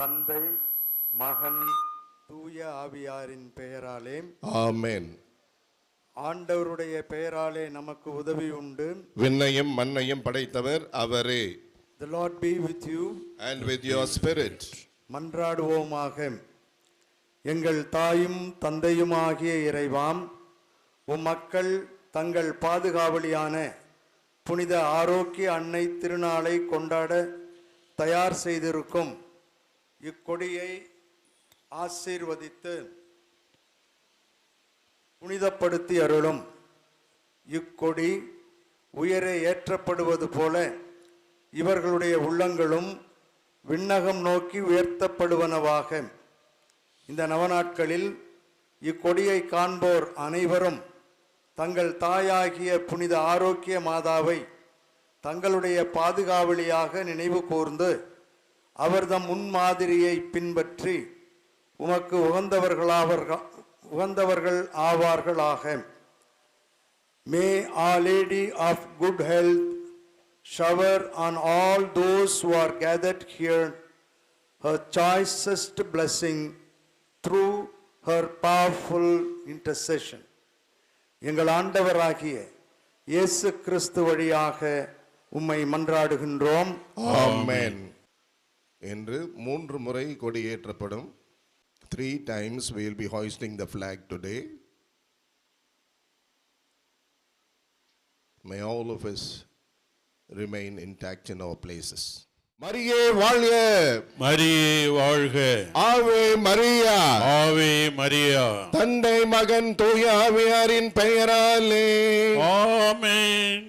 தந்தை மகன் தூய ஆவியாரின் பெயராலே. Amen. ஆண்டவருடைய பெயராலே நமக்கு உதவி உண்டு. விண்ணையும் மண்ணையும் படைத்தவர் அவரே. The Lord be with you. And with your spirit. மன்றாடுவோமாக. எங்கள் தாயும் தந்தையுமாகிய இறைவாம் உம் மக்கள் தங்கள் பாதுகாவலியான புனித ஆரோக்கிய அன்னை திருநாளை கொண்டாட தயார் செய்திருக்கும். இக்கொடியை ஆசீர்வதித்து புனிதப்படுத்தி அருளும். இக்கொடி உயரே ஏற்றப்படுவது போல இவர்களுடைய உள்ளங்களும் விண்ணகம் நோக்கி உயர்த்தப்படுவனவாக. இந்த நவநாட்களில் இக்கொடியை காண்போர் அனைவரும் தங்கள் தாயாகிய புனித ஆரோக்கிய மாதாவை தங்களுடைய பாதுகாவலியாக நினைவு கூர்ந்து அவர்தம் முன்மாதிரியை பின்பற்றி உமக்கு உகந்தவர்களாவர்கள் உகந்தவர்கள் ஆவார்களாக may a lady of good health shower on all those who are gathered here her choicest blessing through her powerful intercession எங்கள் ஆண்டவராகிய இயேசு கிறிஸ்து வழியாக உம்மை மன்றாடுகின்றோம் ஆமேன் என்று மூன்று முறை கொடியேற்றப்படும். Three times will be hoisting the flag today. May all of us remain intact in our places. மரியே வாழ்க மரியே வாழ்க ஆவே மரியா ஆவே மரியா தந்தை மகன் தூய ஆவியாரின் பெயராலே. ஆமென்